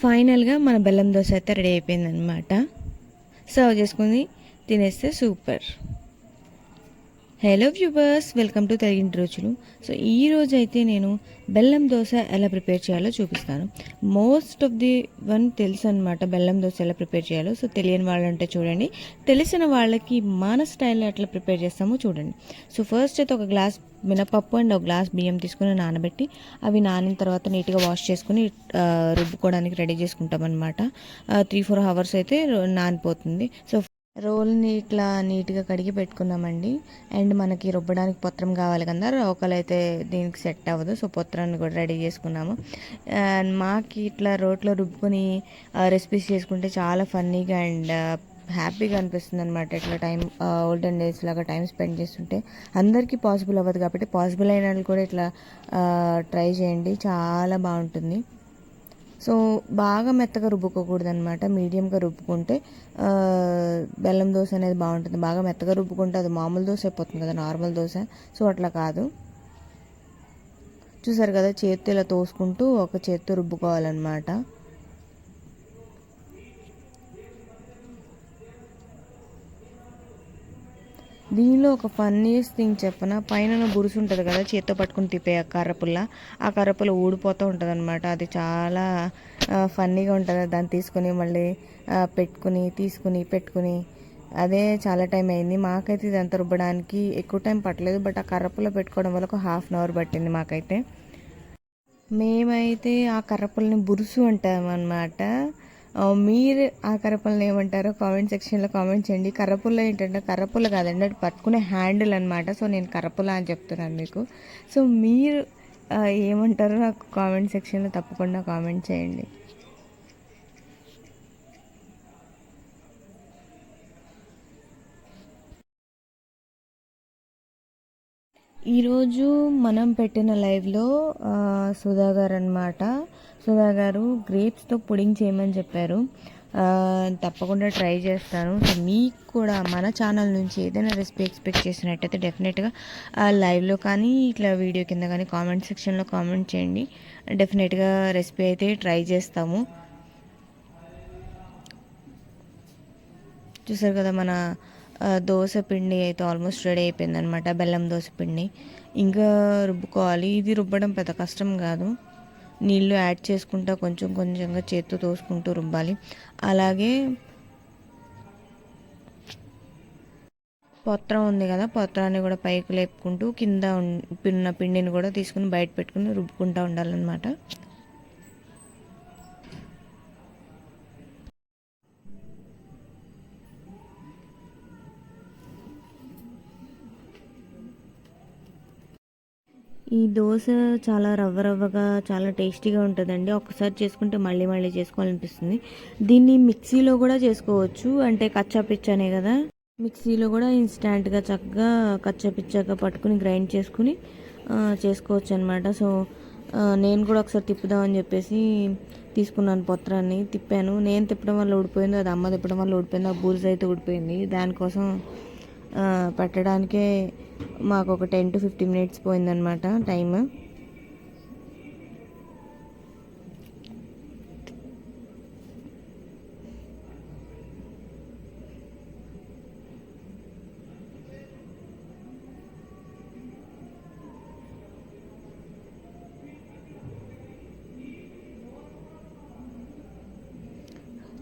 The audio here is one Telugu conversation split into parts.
ఫైనల్గా మన బెల్లం దోశ అయితే రెడీ అయిపోయిందనమాట సర్వ్ చేసుకుని తినేస్తే super. Hello viewers welcome to తెలియని రోజులు సో ఈ రోజు అయితే నేను బెల్లం దోశ ఎలా ప్రిపేర్ చేయాలో చూపిస్తాను. మోస్ట్ ఆఫ్ ది వన్ తెలుసు అనమాట బెల్లం దోశ ఎలా ప్రిపేర్ చేయాలో. సో తెలియని వాళ్ళంటే చూడండి. తెలిసిన వాళ్ళకి మన స్టైల్లో ఎట్లా ప్రిపేర్ చేస్తామో చూడండి. సో ఫస్ట్ అయితే ఒక గ్లాస్ మినపప్పు అండ్ ఒక గ్లాస్ బియ్యం తీసుకుని నానబెట్టి అవి నానిన తర్వాత నీట్గా వాష్ చేసుకుని రుబ్బుకోవడానికి రెడీ చేసుకుంటాం అనమాట త్రీ ఫోర్ అవర్స్ అయితే నానిపోతుంది. సో రోల్ని ఇట్లా నీట్గా కడిగి పెట్టుకున్నామండి. అండ్ మనకి రుబ్బడానికి పొత్రం కావాలి కదా రోకలు అయితే దీనికి సెట్ అవ్వదు. సో పొత్రాన్ని కూడా రెడీ చేసుకున్నాము. అండ్ ఇట్లా రోట్లో రుబ్బుకొని రెసిపీస్ చేసుకుంటే చాలా ఫన్నీగా అండ్ హ్యాపీగా అనిపిస్తుంది అనమాట ఇట్లా టైం ఓల్డెన్ డేస్ లాగా టైం స్పెండ్ చేస్తుంటే అందరికీ పాసిబుల్ అవ్వదు కాబట్టి పాసిబుల్ అయిన వాళ్ళు కూడా ఇట్లా ట్రై చేయండి. చాలా బాగుంటుంది. సో బాగా మెత్తగా రుబ్బుకోకూడదు అనమాట మీడియంగా రుబ్బుకుంటే బెల్లం దోశ అనేది బాగుంటుంది. బాగా మెత్తగా రుబ్బుకుంటే అది మామూలు దోశ అయిపోతుంది కదా నార్మల్ దోశ. సో అట్లా కాదు. చూసారు కదా చేత్తో ఇలా తోసుకుంటూ ఒక చేత్తో రుబ్బుకోవాలన్నమాట. దీనిలో ఒక ఫన్నీస్ట్ థింగ్ చెప్పన? పైన బురుసు ఉంటుంది కదా చేత్తో పట్టుకుని తిప్పే ఆ కర్రపుల్ల. ఆ కర్రపుల్ల ఊడిపోతూ ఉంటుంది అనమాట అది చాలా ఫన్నీగా ఉంటుంది. దాన్ని తీసుకుని మళ్ళీ పెట్టుకుని తీసుకుని పెట్టుకుని. అదే చాలా టైం అయింది. మాకైతే ఇదంతా రుబ్బడానికి ఎక్కువ టైం పట్టలేదు. బట్ ఆ కర్రపుల్ల పెట్టుకోవడం వల్ల ఒక హాఫ్ అన్ అవర్ పట్టింది మాకైతే. మేమైతే ఆ కర్రపుల్ని బురుసు అంటామన్నమాట. అనమాట మీరు ఆ కర్రపుల్ని ఏమంటారో కామెంట్ సెక్షన్లో కామెంట్ చేయండి. కర్రపుల్ల ఏంటంటే కర్రపుల్ల కాదండి అది పట్టుకునే హ్యాండిల్ అనమాట సో నేను కర్రపుల్ల అని చెప్తున్నాను మీకు. సో మీరు ఏమంటారో నాకు కామెంట్ సెక్షన్లో తప్పకుండా కామెంట్ చేయండి. ఈరోజు మనం పెట్టిన లైవ్లో సుధా గారు అనమాట సుధా గారు గ్రేప్స్తో పుడింగ్ చేయమని చెప్పారు. తప్పకుండా ట్రై చేస్తాను. సో మీకు కూడా మన ఛానల్ నుంచి ఏదైనా రెసిపీ ఎక్స్పెక్ట్ చేసినట్టయితే డెఫినెట్గా లైవ్లో కానీ ఇట్లా వీడియో కింద కానీ కామెంట్ సెక్షన్లో కామెంట్ చేయండి. డెఫినెట్గా రెసిపీ అయితే ట్రై చేస్తాము. చూసారు కదా మన దోశ పిండి అయితే ఆల్మోస్ట్ రెడీ అయిపోయింది అనమాట బెల్లం దోశ పిండి. ఇంకా రుబ్బుకోవాలి. ఇది రుబ్బడం పెద్ద కష్టం కాదు. నీళ్ళు యాడ్ చేసుకుంటా కొంచెం కొంచెంగా చేత్తో తోసుకుంటూ రుబ్బాలి. అలాగే పొత్రం ఉంది కదా పొత్రాన్ని కూడా పైకి లేపుకుంటూ కింద ఉన్న పిండిని కూడా తీసుకుని బయట పెట్టుకుని రుబ్బుకుంటూ ఉండాలన్నమాట. ఈ దోశ చాలా రవ్వ రవ్వగా చాలా టేస్టీగా ఉంటుందండి. ఒకసారి చేసుకుంటే మళ్ళీ మళ్ళీ చేసుకోవాలనిపిస్తుంది. దీన్ని మిక్సీలో కూడా చేసుకోవచ్చు. అంటే కచ్చా పిచ్చనే కదా. మిక్సీలో కూడా ఇన్స్టాంట్గా చక్కగా కచ్చా పిచ్చాగా పట్టుకుని గ్రైండ్ చేసుకుని చేసుకోవచ్చు అనమాట సో నేను కూడా ఒకసారి తిప్పుదామని చెప్పేసి తీసుకున్నాను పొత్రాన్ని తిప్పాను. నేను తిప్పడం వల్ల ఊడిపోయింది అది అమ్మ తిప్పడం వల్ల ఊడిపోయింది ఆ బూరిజ అయితే ఊడిపోయింది. దానికోసం పెట్టడానికే మాకు ఒక టెన్ టు ఫిఫ్టీన్ మినిట్స్ పోయిందనమాట టైమ్.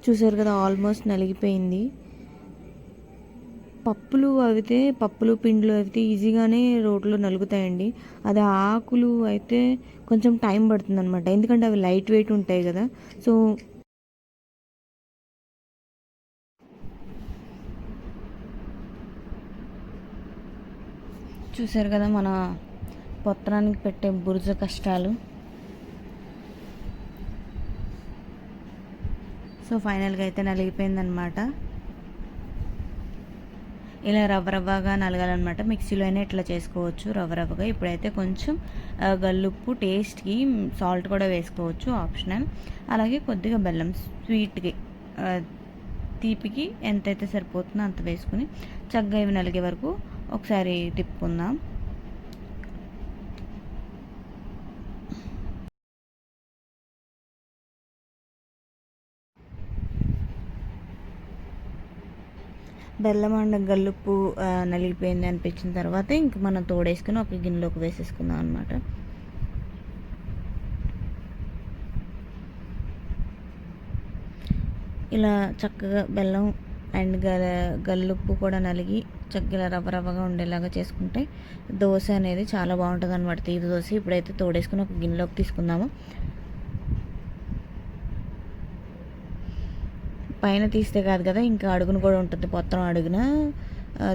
చూసారు కదా ఆల్మోస్ట్ నలిగిపోయింది. పప్పులు అవితే పప్పులు పిండిలు అయితే ఈజీగానే రోడ్లో నలుగుతాయండి. అది ఆకులు అయితే కొంచెం టైం పడుతుంది అనమాట ఎందుకంటే అవి లైట్ వెయిట్ ఉంటాయి కదా. సో చూసారు కదా మన పొత్రానికి పెట్టే బురుజ కష్టాలు. సో ఫైనల్గా అయితే నలిగిపోయిందనమాట ఇలా రవ్వ రవ్వగా నలగాలన్నమాట. మిక్సీలో అయినా ఇట్లా చేసుకోవచ్చు రవ్వ రవ్వగా. ఇప్పుడైతే కొంచెం గల్లుప్పు టేస్ట్కి సాల్ట్ కూడా వేసుకోవచ్చు ఆప్షనల్. అలాగే కొద్దిగా బెల్లం స్వీట్కి తీపికి ఎంతైతే సరిపోతుందో అంత వేసుకుని చక్కగా ఇవి నలిగే వరకు ఒకసారి తిప్పుకుందాం. బెల్లం అండ్ గల్లుప్పు నలిగిపోయింది అనిపించిన తర్వాత ఇంక మనం తోడేసుకుని ఒక గిన్నెలోకి వేసేసుకుందాం అనమాట ఇలా చక్కగా బెల్లం అండ్ గల గల్లుప్పు కూడా నలిగి చక్కగా రవ్వ రవ్వగా ఉండేలాగా చేసుకుంటే దోశ అనేది చాలా బాగుంటుంది అనమాట తీపి దోశ ఇప్పుడైతే తోడేసుకుని ఒక గిన్నెలోకి తీసుకుందాము. పైన తీస్తే కాదు కదా ఇంకా అడుగును కూడా ఉంటుంది. పొత్రం అడుగున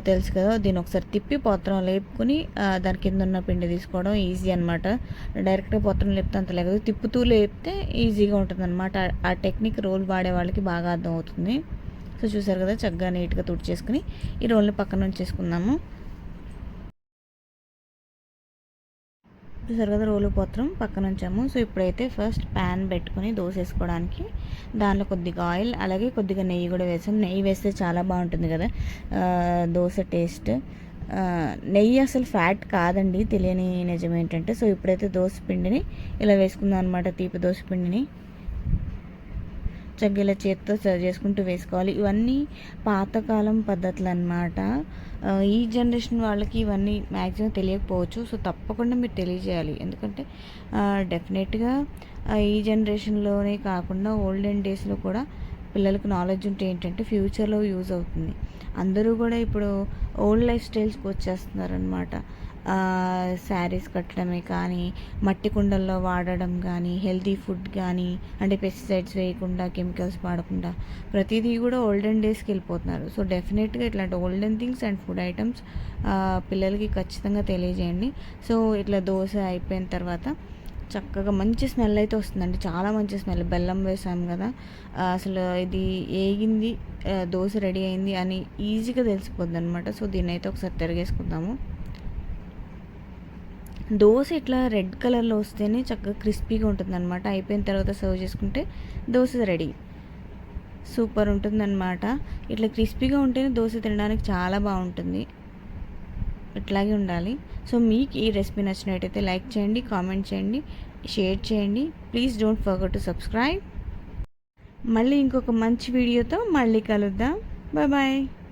తెలుసు కదా దీన్ని ఒకసారి తిప్పి పొత్రం లేపుకొని దాని కింద ఉన్న పిండి తీసుకోవడం ఈజీ అనమాట డైరెక్ట్గా పొత్రం లేపితే అంత లేదు తిప్పుతూ లేపితే ఈజీగా ఉంటుంది అనమాట ఆ టెక్నిక్ రోల్ వాడే వాళ్ళకి బాగా అర్థం అవుతుంది సో చూసారు కదా చక్కగా నీట్గా తుడిచేసుకుని ఈ రోల్ని పక్కన ఉంచేసుకుందాము. చూసారు కదా రోలు పత్రం పక్కన ఉంచాము సో ఇప్పుడైతే ఫస్ట్ ప్యాన్ పెట్టుకొని దోశ వేసుకోవడానికి దానిలో కొద్దిగా ఆయిల్ అలాగే కొద్దిగా నెయ్యి కూడా వేసాం. నెయ్యి వేస్తే చాలా బాగుంటుంది కదా దోశ టేస్ట్ నెయ్యి అసలు ఫ్యాట్ కాదండి తెలియని నిజం ఏంటంటే సో ఇప్పుడైతే దోశ పిండిని ఇలా వేసుకుందాం అనమాట తీపి దోశ పిండిని. చగ్గీల చేతితో సర్వ్ చేసుకుంటూ వేసుకోవాలి. ఇవన్నీ పాతకాలం పద్ధతులు అనమాట ఈ జనరేషన్ వాళ్ళకి ఇవన్నీ మ్యాక్సిమం తెలియకపోవచ్చు. సో తప్పకుండా మీరు తెలియజేయాలి. ఎందుకంటే డెఫినెట్గా ఈ జనరేషన్లోనే కాకుండా ఓల్డెన్ డేస్లో కూడా పిల్లలకు నాలెడ్జ్ ఉంటే ఏంటంటే ఫ్యూచర్లో యూజ్ అవుతుంది. అందరూ కూడా ఇప్పుడు ఓల్డ్ లైఫ్ స్టైల్స్కి వచ్చేస్తున్నారనమాట శారీస్ కట్టడమే కానీ మట్టి కుండల్లో వాడడం కానీ హెల్తీ ఫుడ్ కానీ అంటే పెస్టిసైడ్స్ వేయకుండా కెమికల్స్ వాడకుండా ప్రతిదీ కూడా ఓల్డెన్ డేస్కి వెళ్ళిపోతున్నారు. సో డెఫినెట్గా ఇట్లాంటి olden things and food items పిల్లలకి ఖచ్చితంగా తెలియజేయండి. సో ఇట్లా దోశ అయిపోయిన తర్వాత చక్కగా మంచి స్మెల్ అయితే వస్తుందండి. చాలా మంచి స్మెల్. బెల్లం వేసాం కదా. అసలు ఇది ఏగింది దోశ రెడీ అయింది అని ఈజీగా తెలిసిపోద్ది అనమాట సో దీన్ని అయితే ఒకసారి తిరిగేసుకుందాము. దోశ ఇట్లా రెడ్ కలర్లో వస్తేనే చక్కగా క్రిస్పీగా ఉంటుంది అనమాట అయిపోయిన తర్వాత సర్వ్ చేసుకుంటే దోశ రెడీ. సూపర్ ఉంటుందన్నమాట. ఇట్లా క్రిస్పీగా ఉంటేనే దోశ తినడానికి చాలా బాగుంటుంది. ఇట్లాగే ఉండాలి. సో మీకు ఈ రెసిపీ నచ్చినట్టయితే లైక్ చేయండి కామెంట్ చేయండి షేర్ చేయండి. Please don't forget to subscribe. మళ్ళీ ఇంకొక మంచి వీడియోతో మళ్ళీ కలుద్దాం. Bye bye.